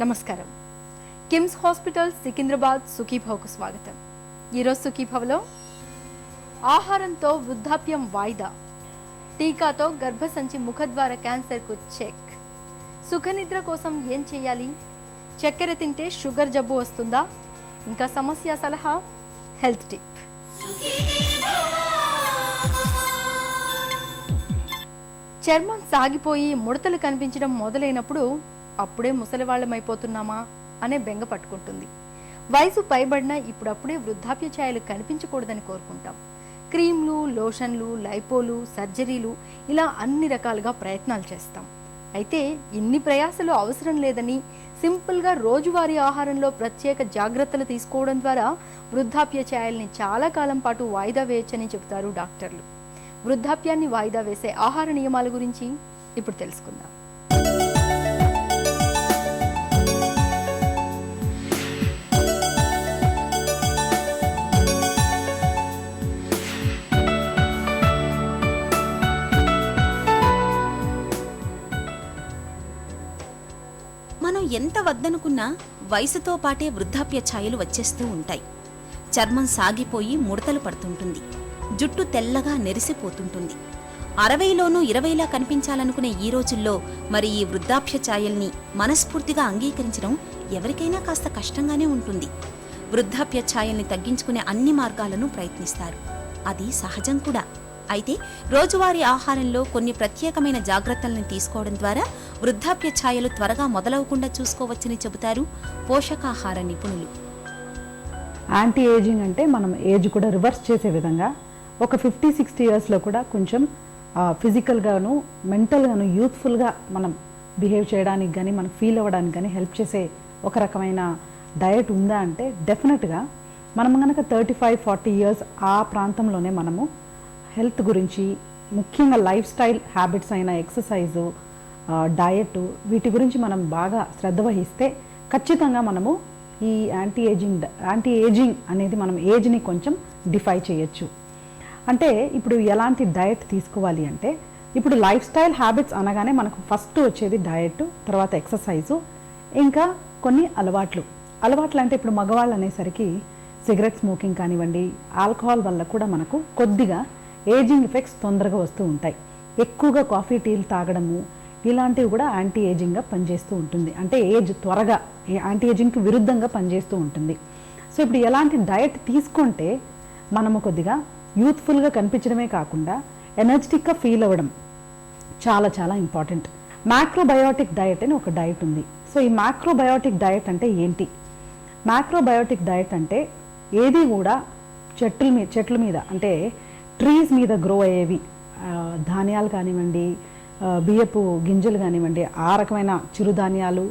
నమస్కారం. కిమ్స్ హాస్పిటల్ సికింద్రాబాద్ సుఖీభవకు స్వాగతం. ఈరోజు సుఖీభవలో ఆహారంతో వృద్ధాప్యం వాయిదా. టీకాతో గర్భసంచి ముఖద్వార క్యాన్సర్కు చెక్. సుఖనిద్ర కోసం ఏం చేయాలి? చక్కెర తింటే షుగర్ జబ్బు వస్తుందా? ఇంకా సమస్య సలహా హెల్త్ టిప్. చర్మం సాగిపోయి ముడతలు కనిపించడం మొదలైనప్పుడు అప్పుడే ముసలివాళ్ళమైపోతున్నామా అనే బెంగ పట్టుకుంటుంది. వయసు పైబడిన ఇప్పుడప్పుడే వృద్ధాప్య ఛాయలు కనిపించకూడదని కోరుకుంటాం. క్రీమ్లు లోషన్లు లైపోలు సర్జరీలు ఇలా అన్ని రకాలుగా ప్రయత్నాలు చేస్తాం. అయితే ఇన్ని ప్రయాసలు అవసరం లేదని సింపుల్గా రోజువారీ ఆహారంలో ప్రత్యేక జాగ్రత్తలు తీసుకోవడం ద్వారా వృద్ధాప్య ఛాయల్ని చాలా కాలం పాటు వాయిదా వేయొచ్చని చెబుతారు డాక్టర్లు. వృద్ధాప్యాన్ని వాయిదా వేసే ఆహార నియమాల గురించి ఇప్పుడు తెలుసుకుందాం. వద్దనుకున్నా వయసుతో పాటే వృద్ధాప్య ఛాయలు వచ్చేస్తూ ఉంటాయి. చర్మం సాగిపోయి ముడతలు పడుతుంటుంది. జుట్టు తెల్లగా నెరిసిపోతుంటుంది. అరవైలోనూ ఇరవైలా కనిపించాలనుకునే ఈ రోజుల్లో మరి ఈ వృద్ధాప్య ఛాయల్ని మనస్ఫూర్తిగా అంగీకరించడం ఎవరికైనా కాస్త కష్టంగానే ఉంటుంది. వృద్ధాప్య ఛాయల్ని తగ్గించుకునే అన్ని మార్గాలను ప్రయత్నిస్తారు. అది సహజం కూడా. అయితే రోజువారీ ఆహారంలో కొన్ని ప్రత్యేకమైన జాగ్రత్తలను తీసుకోవడం ద్వారా వృద్ధాప్య ఛాయలు త్వరగా మొదలవకుండా చూసుకోవచ్చని చెబుతారు పోషకాహార నిపుణులు. యాంటీ ఏజింగ్ అంటే మనం ఏజ్ కూడా రివర్స్ చేసే విధంగా ఒక ఫిఫ్టీ సిక్స్టీ ఇయర్స్లో కూడా కొంచెం ఫిజికల్గాను మెంటల్గాను యూత్ఫుల్గా మనం బిహేవ్ చేయడానికి కానీ మనం ఫీల్ అవ్వడానికి కానీ హెల్ప్ చేసే ఒక రకమైన డయట్ ఉందా అంటే డెఫినెట్గా మనం కనుక థర్టీ ఫైవ్ ఫార్టీ ఇయర్స్ ఆ ప్రాంతంలోనే మనము హెల్త్ గురించి ముఖ్యంగా లైఫ్ స్టైల్ హ్యాబిట్స్ అయిన ఎక్సర్సైజు డయట్ వీటి గురించి మనం బాగా శ్రద్ధ వహిస్తే ఖచ్చితంగా మనము ఈ యాంటీ ఏజింగ్ యాంటీ ఏజింగ్ అనేది మనం ఏజ్ని కొంచెం డిఫై చేయొచ్చు. అంటే ఇప్పుడు ఎలాంటి డయట్ తీసుకోవాలి అంటే ఇప్పుడు లైఫ్ స్టైల్ హ్యాబిట్స్ అనగానే మనకు ఫస్ట్ వచ్చేది డయట్ తర్వాత ఎక్సర్సైజు ఇంకా కొన్ని అలవాట్లు. అలవాట్లు అంటే ఇప్పుడు మగవాళ్ళు అనేసరికి సిగరెట్ స్మోకింగ్ కానివ్వండి ఆల్కహాల్ వల్ల కూడా మనకు కొద్దిగా ఏజింగ్ ఎఫెక్ట్స్ తొందరగా వస్తూ ఉంటాయి. ఎక్కువగా కాఫీ టీలు తాగడము ఇలాంటివి కూడా యాంటీ ఏజింగ్గా పనిచేస్తూ ఉంటుంది. అంటే ఏజ్ త్వరగా యాంటీ ఏజింగ్కి విరుద్ధంగా పనిచేస్తూ ఉంటుంది. సో ఇప్పుడు ఎలాంటి డయట్ తీసుకుంటే మనము కొద్దిగా యూత్ఫుల్గా కనిపించడమే కాకుండా ఎనర్జెటిక్గా ఫీల్ అవ్వడం చాలా చాలా ఇంపార్టెంట్. మ్యాక్రోబయోటిక్ డయట్ అని ఒక డయట్ ఉంది. సో ఈ మ్యాక్రోబయోటిక్ డయట్ అంటే ఏంటి? మ్యాక్రోబయోటిక్ డయట్ అంటే ఏది కూడా చెట్ల మీద చెట్ల మీద అంటే ట్రీస్ మీద గ్రో అయ్యేవి. ధాన్యాలు కానివ్వండి బియ్యపు గింజలు కానివ్వండి ఆ రకమైన చిరుధాన్యాలు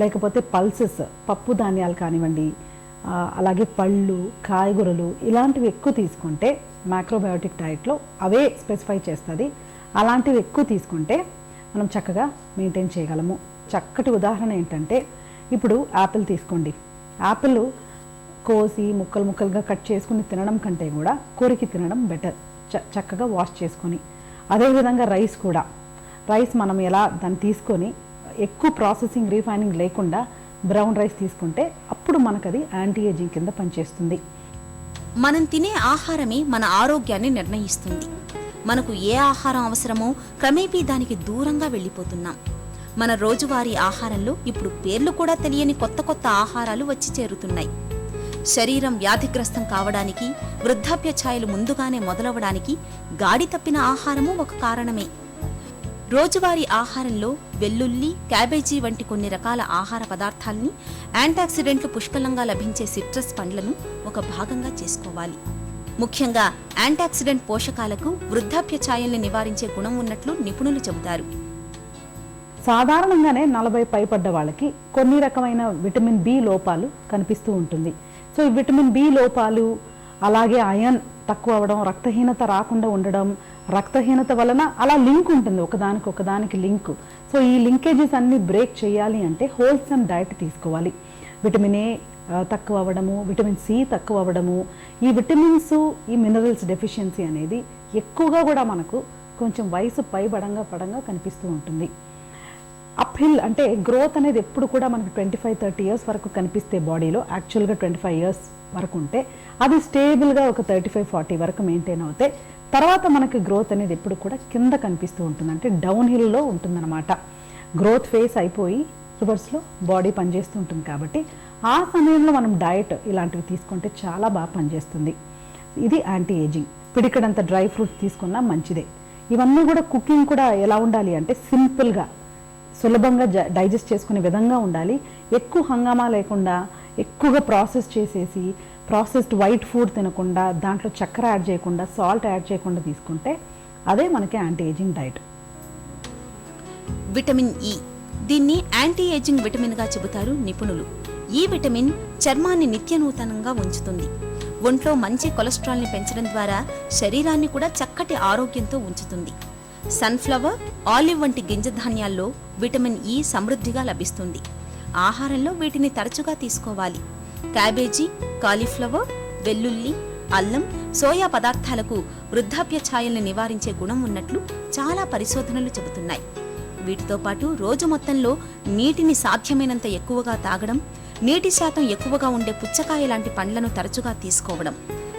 లేకపోతే పల్సెస్ పప్పు ధాన్యాలు కానివ్వండి అలాగే పళ్ళు కాయగూరలు ఇలాంటివి ఎక్కువ తీసుకుంటే మ్యాక్రోబయోటిక్ డయట్లో అవే స్పెసిఫై చేస్తుంది. అలాంటివి ఎక్కువ తీసుకుంటే మనం చక్కగా మెయింటైన్ చేయగలము. చక్కటి ఉదాహరణ ఏంటంటే ఇప్పుడు యాపిల్ తీసుకోండి. యాపిల్ కోసి ముక్కలు ముక్కలుగా కట్ చేసుకుని తినడం కంటే కూడా కొరికి తినడం బెటర్. చక్కగా వాష్ చేసుకొని అదేవిధంగా రైస్ కూడా. రైస్ మనం ఎలా దాన్ని తీసుకొని ఎక్కువ ప్రాసెసింగ్ రీఫైనింగ్ లేకుండా బ్రౌన్ రైస్ తీసుకుంటే అప్పుడు మనకు అది యాంటీ ఏజింగ్ కింద పనిచేస్తుంది. మనం తినే ఆహారమే మన ఆరోగ్యాన్ని నిర్ణయిస్తుంది. మనకు ఏ ఆహారం అవసరమో క్రమేపీ దానికి దూరంగా వెళ్ళిపోతున్నాం. మన రోజువారీ ఆహారంలో ఇప్పుడు పేర్లు కూడా తెలియని కొత్త కొత్త ఆహారాలు వచ్చి చేరుతున్నాయి. శరీరం వ్యాధిగ్రస్తం కావడానికి వృద్ధాప్య ఛాయలు ముందుగానే మొదలవడానికి గాడి తప్పిన ఆహారము ఒక కారణమే. రోజువారీ ఆహారంలో వెల్లుల్లి క్యాబేజీ వంటి కొన్ని రకాల ఆహార పదార్థాల్ని యాంటాక్సిడెంట్లు పుష్కలంగా లభించే సిట్రస్ పండ్లను ఒక భాగంగా చేసుకోవాలి. ముఖ్యంగా యాంటాక్సిడెంట్ పోషకాలకు వృద్ధాప్య ఛాయల్ని నివారించే గుణం ఉన్నట్లు నిపుణులు చెబుతారు. సాధారణంగానే నలభై పైపడ్డ వాళ్ళకి కొన్ని రకమైన విటమిన్ బి లోపాలు కనిపిస్తూ ఉంటుంది. సో ఈ విటమిన్ బి లోపాలు అలాగే అయన్ తక్కువ అవ్వడం రక్తహీనత రాకుండా ఉండడం రక్తహీనత వలన అలా లింక్ ఉంటుంది ఒకదానికి ఒకదానికి లింక్. సో ఈ లింకేజెస్ అన్ని బ్రేక్ చేయాలి అంటే హోల్సమ్ డైట్ తీసుకోవాలి. విటమిన్ ఏ తక్కువ అవ్వడము విటమిన్ సి తక్కువ అవ్వడము ఈ విటమిన్స్ ఈ మినరల్స్ డెఫిషియన్సీ అనేది ఎక్కువగా కూడా మనకు కొంచెం వయసు పైబడంగా పడంగా కనిపిస్తూ ఉంటుంది. అప్ హిల్ అంటే గ్రోత్ అనేది ఎప్పుడు కూడా మనకి ట్వంటీ ఫైవ్ థర్టీ ఇయర్స్ వరకు కనిపిస్తే బాడీలో. యాక్చువల్గా ట్వంటీ ఫైవ్ ఇయర్స్ వరకు ఉంటే అది స్టేబుల్గా ఒక థర్టీ ఫైవ్ ఫార్టీ వరకు మెయింటైన్ అవుతే తర్వాత మనకి గ్రోత్ అనేది ఎప్పుడు కూడా కింద కనిపిస్తూ ఉంటుంది. అంటే డౌన్ హిల్లో ఉంటుందన్నమాట. గ్రోత్ ఫేస్ అయిపోయి రివర్స్లో బాడీ పనిచేస్తూ ఉంటుంది కాబట్టి ఆ సమయంలో మనం డయట్ ఇలాంటివి తీసుకుంటే చాలా బాగా పనిచేస్తుంది. ఇది యాంటీ ఏజింగ్ పిడికడంత డ్రై ఫ్రూట్స్ తీసుకున్నా మంచిదే. ఇవన్నీ కూడా కుకింగ్ కూడా ఎలా ఉండాలి అంటే సింపుల్గా సులభంగా డైజెస్ట్ చేసుకునే విధంగా ఉండాలి. ఎక్కువ హంగామా లేకుండా ఎక్కువగా ప్రాసెస్ చేసేసి ప్రాసెస్డ్ వైట్ ఫుడ్ తినకుండా దాంట్లో చక్కెర యాడ్ చేయకుండా సాల్ట్ యాడ్ చేయకుండా తీసుకుంటే అదే మనకి anti ageing diet vitamin E దీన్ని యాంటీ ఏజింగ్ విటమిన్గా చెబుతారు నిపుణులు. ఈ విటమిన్ చర్మాన్ని నిత్య నూతనంగా ఉంచుతుంది. ఒంట్లో మంచి కొలెస్ట్రాల్ని పెంచడం ద్వారా శరీరాన్ని కూడా చక్కటి ఆరోగ్యంతో ఉంచుతుంది. సన్ఫ్లవర్ ఆలివ్ వంటి గింజ ధాన్యాల్లో విటమిన్ ఇ సమృద్ధిగా లభిస్తుంది. ఆహారంలో వీటిని తరచుగా తీసుకోవాలి. క్యాబేజీ కాలీఫ్లవర్ వెల్లుల్లి అల్లం సోయా పదార్థాలకు వృద్ధాప్య ఛాయల్ని నివారించే గుణం ఉన్నట్లు చాలా పరిశోధనలు చెబుతున్నాయి. వీటితో పాటు రోజు మొత్తంలో నీటిని సాధ్యమైనంత ఎక్కువగా తాగడం నీటి శాతం ఎక్కువగా ఉండే పుచ్చకాయ లాంటి పండ్లను తరచుగా తీసుకోవడం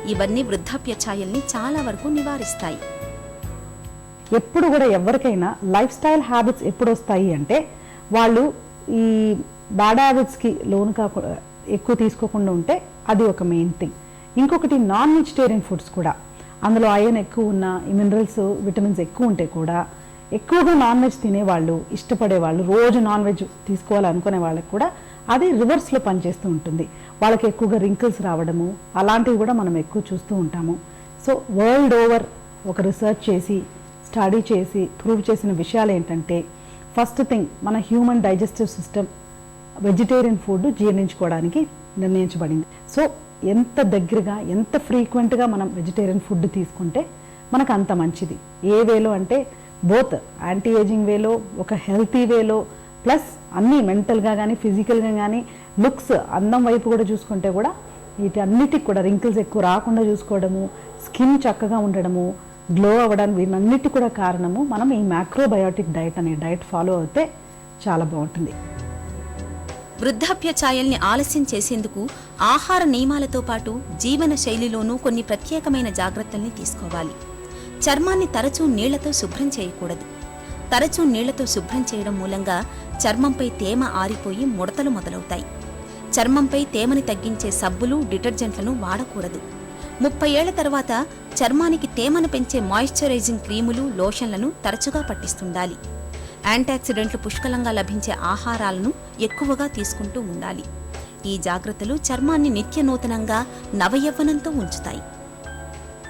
ఇవన్నీ వృద్ధాప్య ఛాయల్ని చాలా వరకు నివారిస్తాయి. ఎప్పుడు కూడా ఎవరికైనా లైఫ్ స్టైల్ హ్యాబిట్స్ ఎప్పుడు వస్తాయి అంటే వాళ్ళు ఈ బ్యాడ్ హ్యాబిట్స్కి లోను కాకుండా ఎక్కువ తీసుకోకుండా ఉంటే అది ఒక మెయిన్ థింగ్ ఇంకొకటి నాన్ వెజిటేరియన్ ఫుడ్స్ కూడా. అందులో ఐరన్ ఎక్కువ ఉన్న ఈ మినరల్స్ విటమిన్స్ ఎక్కువ ఉంటే కూడా ఎక్కువగా నాన్ వెజ్ తినేవాళ్ళు ఇష్టపడేవాళ్ళు రోజు నాన్ వెజ్ తీసుకోవాలనుకునే వాళ్ళకి కూడా అది రివర్స్లో పనిచేస్తూ ఉంటుంది. వాళ్ళకి ఎక్కువగా రింకిల్స్ రావడము అలాంటివి కూడా మనం ఎక్కువ చూస్తూ ఉంటాము. సో వరల్డ్ ఓవర్ ఒక రీసెర్చ్ చేసి స్టడీ చేసి ప్రూవ్ చేసిన విషయాలు ఏంటంటే ఫస్ట్ థింగ్ మన human digestive system vegetarian food జీర్ణించుకోవడానికి నిర్ణయించబడింది. సో ఎంత దగ్గరగా ఎంత ఫ్రీక్వెంట్గా మనం వెజిటేరియన్ ఫుడ్ తీసుకుంటే మనకు అంత మంచిది. ఏ వేలో అంటే బోత్ యాంటీ ఏజింగ్ వేలో ఒక హెల్తీ వేలో ప్లస్ అన్నీ మెంటల్గా కానీ ఫిజికల్గా కానీ లుక్స్ అందం వైపు కూడా చూసుకుంటే కూడా వీటన్నిటికి కూడా రింకిల్స్ ఎక్కువ రాకుండా చూసుకోవడము స్కిన్ చక్కగా ఉండడము గ్లో అవ్వడానికి వీటన్నిటి కూడా కారణము మనం ఈ మ్యాక్రోబయోటిక్ డైట్ అనే డైట్ ఫాలో అవుతే చాలా బాగుంటుంది. వృద్ధాప్య ఛాయల్ని ఆలస్యం చేసేందుకు ఆహార నియమాలతో పాటు జీవన శైలిలోనూ కొన్ని ప్రత్యేకమైన జాగ్రత్తల్ని తీసుకోవాలి. చర్మాన్ని తరచూ నీళ్ళతో శుభ్రం చేయకూడదు. తరచూ నీళ్ళతో శుభ్రం చేయడం మూలంగా చర్మంపై తేమ ఆరిపోయి ముడతలు మొదలవుతాయి. చర్మంపై తేమని తగ్గించే సబ్బులు డిటర్జెంట్లను వాడకూడదు. ముప్పై ఏళ్ళ తర్వాత చర్మానికి తేమను పెంచే మాయిశ్చరైజింగ్ క్రీములు లోషన్లను తరచుగా పట్టిస్తుండాలి. యాంటాక్సిడెంట్లు పుష్కలంగా లభించే ఆహారాలను ఎక్కువగా తీసుకుంటూ ఉండాలి. ఈ జాగ్రత్తలు చర్మాన్ని నిత్య నూతనంగా నవయవ్వనంతో ఉంచుతాయి.